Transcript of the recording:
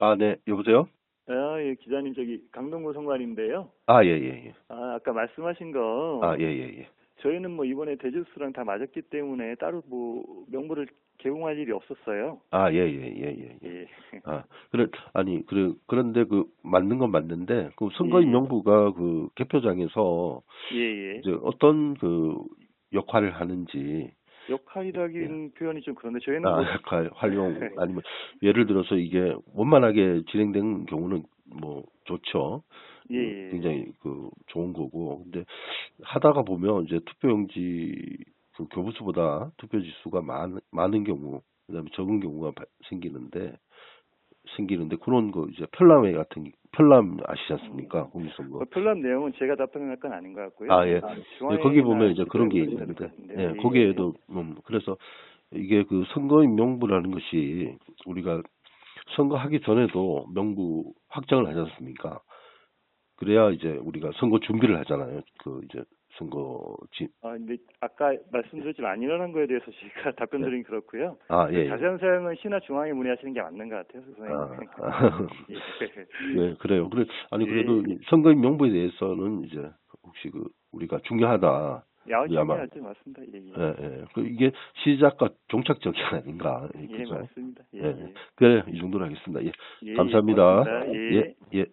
아, 네, 여보세요? 아, 예, 기자님 저기 강동구 성관인데요. 아, 예, 예, 예. 아, 아까 말씀하신 거 아, 예, 예, 예. 저희는 뭐 이번에 대주수랑 다 맞았기 때문에 따로 뭐 명부를 개봉할 일이 없었어요. 아, 예, 예, 예, 예. 예. 예. 아, 그래, 아니, 그래, 그런데 그, 맞는 건 맞는데, 그 선거인 예. 명부가 그 개표장에서 예, 예. 이제 어떤 그 역할을 하는지, 역할이라긴 표현이 좀 그런데 저희는 예. 아, 뭐 역할, 활용, 아니면, 예를 들어서 이게 원만하게 진행된 경우는 뭐, 좋죠. 예, 예. 굉장히 그, 좋은 거고. 근데 하다가 보면 이제 투표용지 그 교부수보다 투표 지 수가 많, 많은 경우, 그 다음에 적은 경우가 바- 생기는데, 생기는데, 그런 거 이제 편람회 같은, 편람 아시지 않습니까? 공익선거. 그 편람 내용은 제가 답변할 건 아닌 것 같고요. 아, 예. 중앙에 예, 거기 보면 이제 그런 게 있는데, 있을 것 예. 거기에도, 음, 그래서 이게 그 선거인 명부라는 것이 우리가 선거하기 전에도 명부 확정을 하지 않습니까? 그래야 이제 우리가 선거 준비를 하잖아요. 그 이제 선거 지, 아, 근데 아까 말씀드렸지만 안 일어난 거에 대해서 제가 답변 드린 그렇고요. 아, 예, 예. 자세한 사항은 신화 중앙에 문의하시는 게 맞는 것 같아요, 선생님. 아, 아, 예. 네, 그래요. 그래, 아니, 예. 그래도 이 선거인 명부에 대해서는 이제 혹시 그 우리가 중요하다. 예, 아마- 참여하죠, 맞습니다. 예, 예. 예, 예. 그 이게 시작과 종착점이 아닌가. 예, 그죠? 맞습니다. 예, 예, 예. 그래, 이 정도로 하겠습니다. 예. 예, 감사합니다. 고맙습니다. 예, 예.